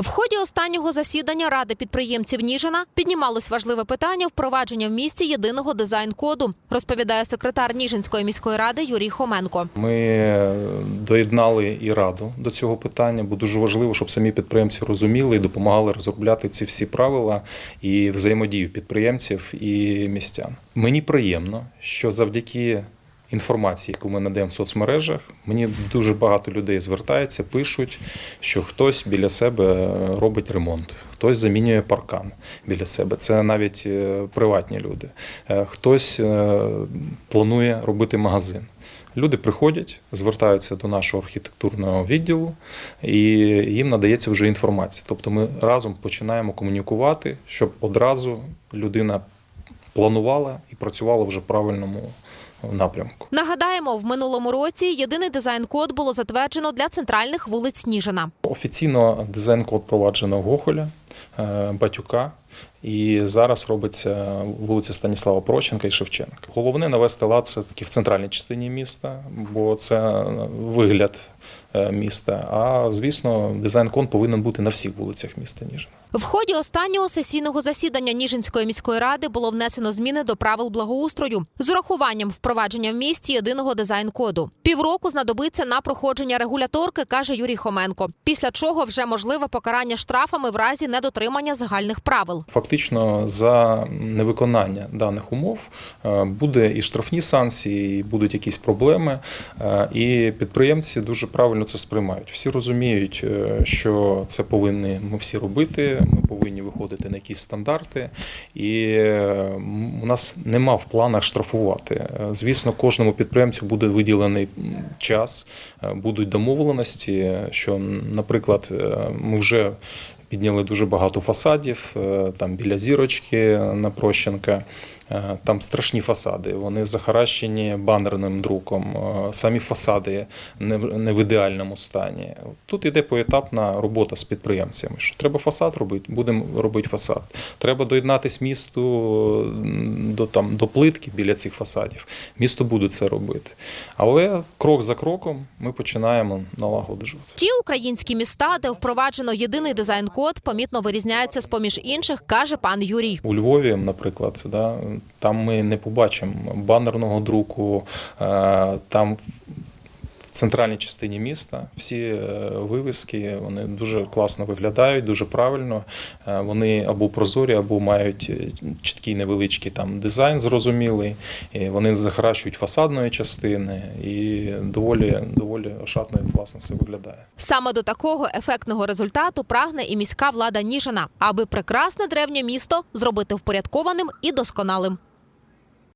В ході останнього засідання ради підприємців Ніжина піднімалось важливе питання впровадження в місті єдиного дизайн-коду, розповідає секретар Ніжинської міської ради Юрій Хоменко. Ми е, доєднали і раду до цього питання, бо дуже важливо, щоб самі підприємці розуміли і допомагали розробляти ці всі правила і взаємодію підприємців і містян. Мені приємно, що завдяки інформації, яку ми надаємо в соцмережах, мені дуже багато людей звертається, пишуть, що хтось біля себе робить ремонт, хтось замінює паркан біля себе. Це навіть е, приватні люди. Е, Хтось е, планує робити магазин. Люди приходять, звертаються до нашого архітектурного відділу, і їм надається вже інформація. Тобто ми разом починаємо комунікувати, щоб одразу людина планувала і працювала вже в правильному напрямку. Нагадаємо, в минулому році єдиний дизайн-код було затверджено для центральних вулиць Ніжина. Офіційно дизайн-код проваджено Гоголя, е, Батюка. І зараз робиться вулиця Станіслава Прощенка і Шевченка. Головне навести лад все таки в центральній частині міста, бо це вигляд е, міста. А звісно, дизайн-код повинен бути на всіх вулицях міста Ніжина. В ході останнього сесійного засідання Ніжинської міської ради було внесено зміни до правил благоустрою з урахуванням впровадження в місті єдиного дизайн-коду. Півроку знадобиться на проходження регуляторки, каже Юрій Хоменко. Після чого вже можливе покарання штрафами в разі недотримання загальних правил. Фактично за невиконання даних умов е, буде і штрафні санкції, і будуть якісь проблеми. е, І підприємці дуже правильно це сприймають. Всі розуміють, е, що це повинні ми всі робити. Ми повинні виходити на якісь стандарти, і е, у нас нема в планах штрафувати. Е, Звісно, кожному підприємцю буде виділений час, будуть домовленості, що, наприклад, ми вже Підняли дуже багато фасадів, там біля зірочки на Прощенка. Е, Там страшні фасади, вони захаращені банерним друком, е, самі фасади не в не в ідеальному стані. Тут іде поетапна робота з підприємцями. Що треба фасад робити, будемо робити фасад. Треба доєднатись місту до, там, до плитки біля цих фасадів. Місто буде це робити. Але крок за кроком ми починаємо налагоджувати. Ті українські міста, де впроваджено єдиний дизайн-код, помітно вирізняються з поміж інших, каже пан Юрій. У Львові, наприклад, да, там ми не побачимо банерного друку, е, там центральній частині міста всі е, вивіски вони дуже класно виглядають, дуже правильно. Е, Вони або прозорі, або мають е, чіткий невеличкий там дизайн зрозумілий. І вони захаращують фасадної частини і доволі, доволі ошатно і класно все виглядає. Саме до такого ефектного результату прагне і міська влада Ніжина, аби прекрасне древнє місто зробити впорядкованим і досконалим.